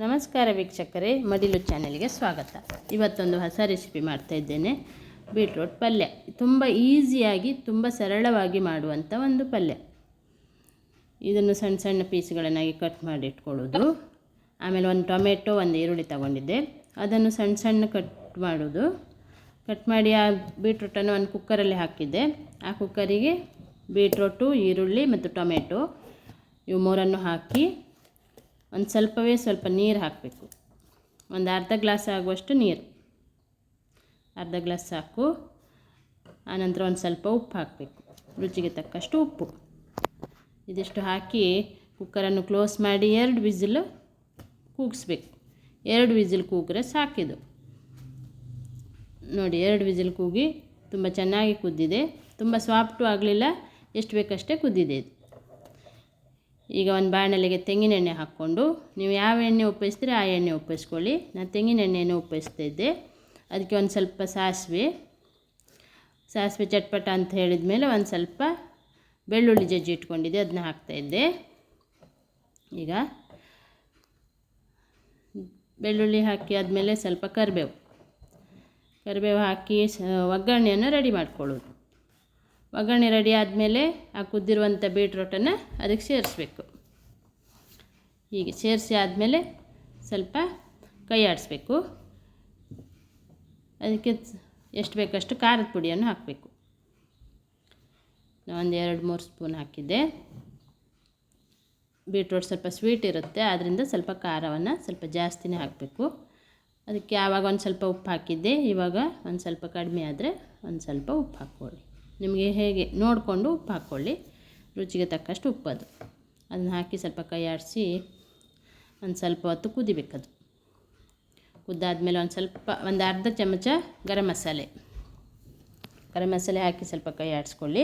ನಮಸ್ಕಾರ ವೀಕ್ಷಕರೇ, ಮಡಿಲು ಚಾನೆಲ್ಗೆ ಸ್ವಾಗತ. ಇವತ್ತೊಂದು ಹೊಸ ರೆಸಿಪಿ ಮಾಡ್ತಾ ಇದ್ದೇನೆ. ಬೀಟ್ರೋಟ್ ಪಲ್ಯ. ತುಂಬ ಈಸಿಯಾಗಿ, ತುಂಬ ಸರಳವಾಗಿ ಮಾಡುವಂಥ ಒಂದು ಪಲ್ಯ. ಇದನ್ನು ಸಣ್ಣ ಸಣ್ಣ ಪೀಸ್ಗಳನ್ನಾಗಿ ಕಟ್ ಮಾಡಿ ಇಟ್ಕೊಳ್ಳೋದು. ಆಮೇಲೆ ಒಂದು ಟೊಮೆಟೊ, ಒಂದು ಈರುಳ್ಳಿ ತಗೊಂಡಿದ್ದೆ. ಅದನ್ನು ಸಣ್ಣ ಸಣ್ಣ ಕಟ್ ಮಾಡೋದು. ಕಟ್ ಮಾಡಿ ಆ ಬೀಟ್ರೋಟನ್ನು ಒಂದು ಕುಕ್ಕರಲ್ಲಿ ಹಾಕಿದ್ದೆ. ಆ ಕುಕ್ಕರಿಗೆ ಬೀಟ್ರೋಟು, ಈರುಳ್ಳಿ ಮತ್ತು ಟೊಮೆಟೊ ಇವು ಮೂರನ್ನು ಹಾಕಿ ಒಂದು ಸ್ವಲ್ಪವೇ ಸ್ವಲ್ಪ ನೀರು ಹಾಕಬೇಕು. ಒಂದು ಅರ್ಧ ಗ್ಲಾಸ್ ಆಗುವಷ್ಟು ನೀರು. ಅರ್ಧ ಗ್ಲಾಸ್ ಸಾಕು. ಆನಂತರ ಒಂದು ಸ್ವಲ್ಪ ಉಪ್ಪು ಹಾಕಬೇಕು. ರುಚಿಗೆ ತಕ್ಕಷ್ಟು ಉಪ್ಪು. ಇದಿಷ್ಟು ಹಾಕಿ ಕುಕ್ಕರನ್ನು ಕ್ಲೋಸ್ ಮಾಡಿ ಎರಡು ವಿಸಿಲು ಕೂಗಿಸ್ಬೇಕು. ಎರಡು ವಿಸಿಲ್ ಕೂಗ್ರೆ ಸಾಕಿದು ನೋಡಿ, ಎರಡು ವಿಸಿಲ್ ಕೂಗಿ ತುಂಬ ಚೆನ್ನಾಗಿ ಕುದ್ದಿದೆ. ತುಂಬ ಸಾಫ್ಟು ಆಗಲಿಲ್ಲ. ಎಷ್ಟು ಬೇಕಷ್ಟೇ ಕುದ್ದಿದೆ ಇದು. ಈಗ ಒಂದು ಬಾಣಲೆಗೆ ತೆಂಗಿನೆಣ್ಣೆ ಹಾಕ್ಕೊಂಡು ನೀವು ಯಾವ ಎಣ್ಣೆ ಉಪಯೋಗಿಸ್ತೀರಿ ಆ ಎಣ್ಣೆ ಉಪ್ಪಿಸ್ಕೊಳ್ಳಿ. ನಾನು ತೆಂಗಿನೆಣ್ಣೆಯನ್ನು ಉಪಯೋಗಿಸ್ತಾ ಇದ್ದೆ. ಅದಕ್ಕೆ ಒಂದು ಸ್ವಲ್ಪ ಸಾಸಿವೆ ಸಾಸಿವೆ ಚಟ್ಪಟ ಅಂತ ಹೇಳಿದ ಮೇಲೆ ಒಂದು ಸ್ವಲ್ಪ ಬೆಳ್ಳುಳ್ಳಿ ಜಜ್ಜಿ ಇಟ್ಕೊಂಡಿದ್ದೆ, ಅದನ್ನ ಹಾಕ್ತಾಯಿದ್ದೆ ಈಗ ಬೆಳ್ಳುಳ್ಳಿ ಹಾಕಿ ಆದಮೇಲೆ ಸ್ವಲ್ಪ ಕರಿಬೇವು. ಕರಿಬೇವು ಹಾಕಿ ಒಗ್ಗರಣೆಯನ್ನು ರೆಡಿ ಮಾಡ್ಕೊಳ್ಳೋದು. ಒಗ್ಗರಣೆ ರೆಡಿ ಆದಮೇಲೆ ಆ ಕುದ್ದಿರುವಂಥ ಬೀಟ್ರೋಟನ್ನು ಅದಕ್ಕೆ ಸೇರಿಸ್ಬೇಕು. ಹೀಗೆ ಸೇರಿಸಿ ಆದಮೇಲೆ ಸ್ವಲ್ಪ ಕೈ ಆಡಿಸ್ಬೇಕು. ಅದಕ್ಕೆ ಎಷ್ಟು ಬೇಕಷ್ಟು ಖಾರದ ಪುಡಿಯನ್ನು ಹಾಕಬೇಕು. ಒಂದು ಎರಡು, ಮೂರು ಸ್ಪೂನ್ ಹಾಕಿದ್ದೆ. ಬೀಟ್ರೋಟ್ ಸ್ವಲ್ಪ ಸ್ವೀಟ್ ಇರುತ್ತೆ ಆದ್ದರಿಂದ ಸ್ವಲ್ಪ ಖಾರವನ್ನು ಸ್ವಲ್ಪ ಜಾಸ್ತಿನೇ ಹಾಕಬೇಕು. ಅದಕ್ಕೆ ಆವಾಗ ಒಂದು ಸ್ವಲ್ಪ ಉಪ್ಪು ಹಾಕಿದ್ದೆ, ಇವಾಗ ಒಂದು ಸ್ವಲ್ಪ ಕಡಿಮೆ ಆದರೆ ಒಂದು ಸ್ವಲ್ಪ ಉಪ್ಪು ಹಾಕ್ಕೊಳ್ಳಿ. ನಿಮಗೆ ಹೇಗೆ ನೋಡಿಕೊಂಡು ಉಪ್ಪು ಹಾಕ್ಕೊಳ್ಳಿ ರುಚಿಗೆ ತಕ್ಕಷ್ಟು ಉಪ್ಪು ಅದು ಅದನ್ನ ಹಾಕಿ ಸ್ವಲ್ಪ ಕೈ ಆಡಿಸಿ ಒಂದು ಸ್ವಲ್ಪ ಹೊತ್ತು ಕುದಿಬೇಕದು. ಕುದ್ದಾದಮೇಲೆ ಒಂದು ಸ್ವಲ್ಪ, ಒಂದು ಅರ್ಧ ಚಮಚ ಗರಂ ಮಸಾಲೆ. ಗರಂ ಮಸಾಲೆ ಹಾಕಿ ಸ್ವಲ್ಪ ಕೈ ಆಡಿಸ್ಕೊಳ್ಳಿ.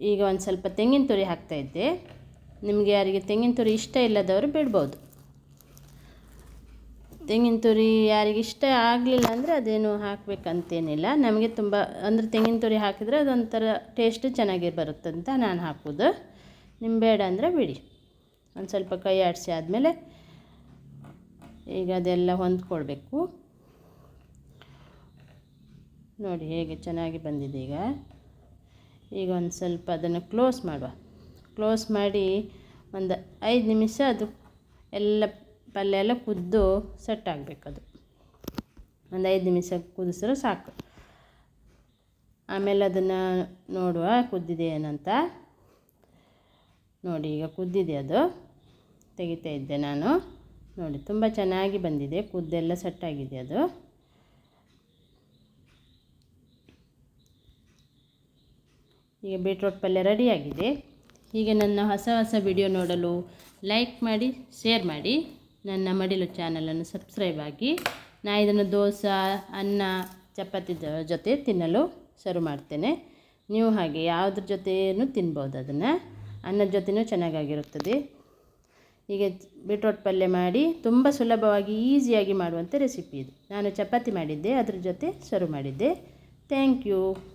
ಈಗ ಒಂದು ಸ್ವಲ್ಪ ತೆಂಗಿನ ತುರಿ ಹಾಕ್ತಾಯಿದ್ದೆ ನಿಮಗೆ ಯಾರಿಗೆ ತೆಂಗಿನ ತುರಿ ಇಷ್ಟ ಇಲ್ಲದವರು ಬಿಡ್ಬೋದು. ತೆಂಗಿನ ತುರಿ ಯಾರಿಗೆ ಇಷ್ಟ ಆಗಲಿಲ್ಲ ಅಂದರೆ ಅದೇನು ಹಾಕಬೇಕಂತೇನಿಲ್ಲ. ನಮಗೆ ತುಂಬ, ಅಂದರೆ ತೆಂಗಿನ ತುರಿ ಹಾಕಿದರೆ ಅದೊಂಥರ ಟೇಸ್ಟ್ ಚೆನ್ನಾಗಿ ಬರುತ್ತೆ ಅಂತ ನಾನು ಹಾಕೋದು. ನಿಮ್ಮ ಬೇಡ ಅಂದರೆ ಬಿಡಿ. ಒಂದು ಸ್ವಲ್ಪ ಕೈ ಆಡಿಸಿ ಆದಮೇಲೆ ಈಗ ಅದೆಲ್ಲ ಹೊಂದ್ಕೊಳ್ಬೇಕು. ನೋಡಿ ಹೇಗೆ ಚೆನ್ನಾಗಿ ಬಂದಿದೆ ಈಗ. ಈಗ ಒಂದು ಸ್ವಲ್ಪ ಅದನ್ನು ಕ್ಲೋಸ್ ಮಾಡುವ. ಕ್ಲೋಸ್ ಮಾಡಿ ಒಂದು ಐದು ನಿಮಿಷ ಅದು ಎಲ್ಲ ಪಲ್ಯ ಎಲ್ಲ ಕುದ್ದು ಸೆಟ್ ಆಗಬೇಕದು. ಒಂದು ಐದು ನಿಮಿಷ ಕುದಿಸಿದ್ರೆ ಸಾಕು. ಆಮೇಲೆ ಅದನ್ನು ನೋಡುವ ಕುದ್ದಿದೆ ಏನಂತ. ನೋಡಿ, ಈಗ ಕುದ್ದಿದೆ ಅದು. ತೆಗಿತಾ ಇದ್ದೆ ನಾನು. ನೋಡಿ, ತುಂಬ ಚೆನ್ನಾಗಿ ಬಂದಿದೆ. ಕುದ್ದೆಲ್ಲ ಸೆಟ್ಟಾಗಿದೆ ಅದು. ಈಗ ಬೀಟ್ರೋಟ್ ಪಲ್ಯ ರೆಡಿಯಾಗಿದೆ ಹೀಗೆ ನನ್ನ ಹೊಸ ಹೊಸ ವಿಡಿಯೋ ನೋಡಲು ಲೈಕ್ ಮಾಡಿ ಶೇರ್ ಮಾಡಿ. ನನ್ನ ಮಡಿಲು ಚಾನಲನ್ನು ಸಬ್ಸ್ಕ್ರೈಬ್ ಆಗಿ ನಾನು ಇದನ್ನು ದೋಸೆ, ಅನ್ನ, ಚಪಾತಿ ಜೊತೆ ತಿನ್ನಲು ಸರ್ವ್ ಮಾಡ್ತೇನೆ. ನೀವು ಹಾಗೆ ಯಾವುದ್ರ ಜೊತೆಯೂ ತಿನ್ಬೋದು ಅದನ್ನು. ಅನ್ನದ ಜೊತೆಯೂ ಚೆನ್ನಾಗಾಗಿರುತ್ತದೆ. ಹೀಗೆ ಬೀಟ್ರೋಟ್ ಪಲ್ಯ ಮಾಡಿ ತುಂಬ ಸುಲಭವಾಗಿ ಈಸಿಯಾಗಿ ಮಾಡುವಂಥ ರೆಸಿಪಿ ಇದು. ನಾನು ಚಪಾತಿ ಮಾಡಿದ್ದೆ, ಅದ್ರ ಜೊತೆ ಸರ್ವ್ ಮಾಡಿದ್ದೆ. Thank you